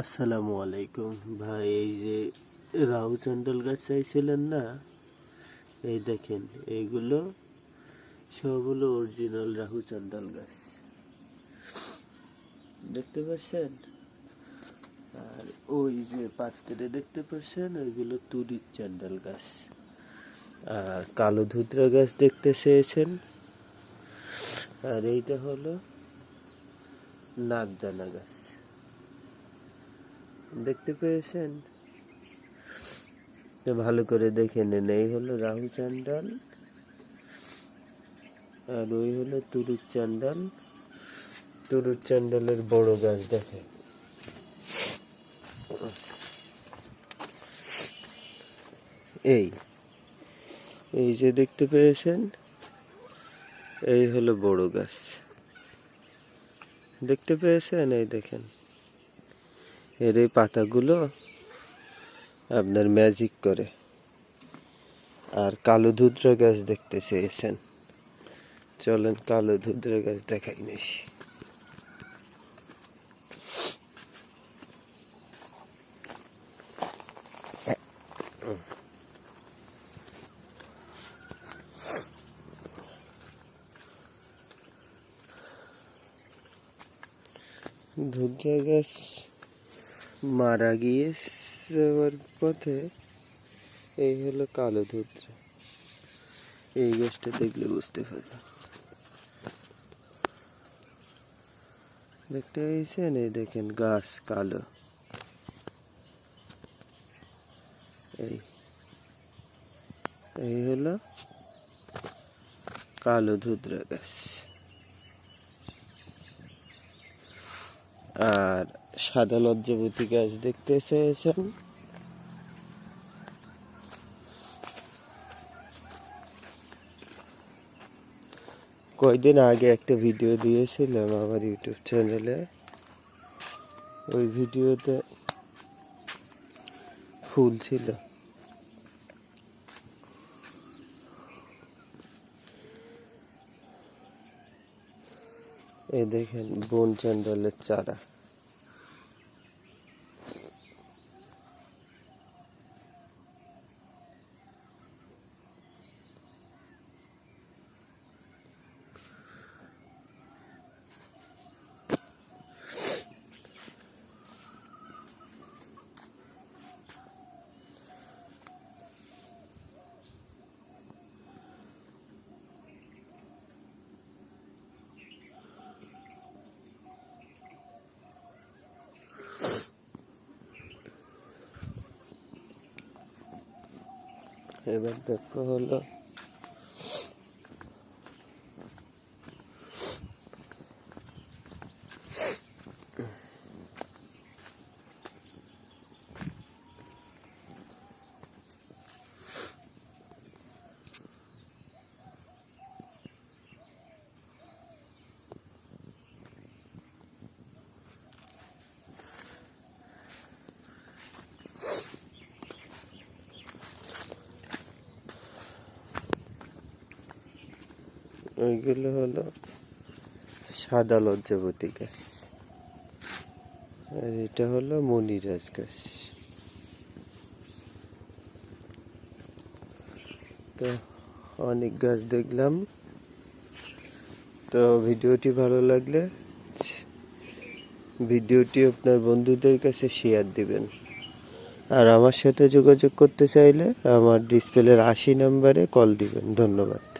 আসসালামু আলাইকুম। ভাই, এই যে রাহু চান্ডাল গাছ চাইছিলেন না? এই দেখেন এইগুলো সব হলো অরিজিনাল রাহু চান্ডাল গাছ। দেখতে পাচ্ছেন আর ওই যে পাত্রে দেখতে পাচ্ছেন ওইগুলো তুরির চান্ডাল গাছ। আর কালো ধুতরা গাছ দেখতে চেয়েছেন? আর এইটা হলো নাগদানা গাছ। দেখতে পেয়েছেন? ভালো করে দেখে নেন। এই হলো রাহু চান্ডাল আর ওই হলো তুরুর চান্ডাল তুরুর চান্ডালের বড় গাছ দেখে এই এই যে দেখতে পেয়েছেন? এই হলো বড় গাছ। দেখতে পেয়েছেন? এই দেখেন। এর এই পাতাগুলো আপনার ম্যাজিক করে। আর কালো ধুদ্রা গাছ দেখতে চেয়েছেন। চলেন কালো ধুদ্রা গাছ দেখাই নিস। ধুদ্রা গাছ মারা গিয়ে যাওয়ার পথে এই হলো কালো ধুদ্রা এই গাছটা দেখলে বুঝতে পারবেন দেখতে পেয়েছেন এই দেখেন গাছ কালো এই এই হলো কালো ধুদ্রা গাছ আর সাদা লজ্জাবতী গাছ দেখতে চেয়েছেন কয়দিন আগে একটা ভিডিও দিয়েছিলাম আমার ইউটিউব চ্যানেলে। ওই ভিডিওতে ফুল ছিল। এ দেখেন বন চান্ডালের চারা। এবার দেখো হলো ওইগুলো হলো সাদা লজ্জাবতী গাছ। আর এটা হলো মনিরাজ গাছ। তো অনেক গাছ দেখলাম। তো ভিডিওটি ভালো লাগলে ভিডিওটি আপনার বন্ধুদের কাছে শেয়ার দিবেন। আর আমার সাথে যোগাযোগ করতে চাইলে আমার ডিসপ্লের আশি নাম্বারে কল দিবেন। ধন্যবাদ।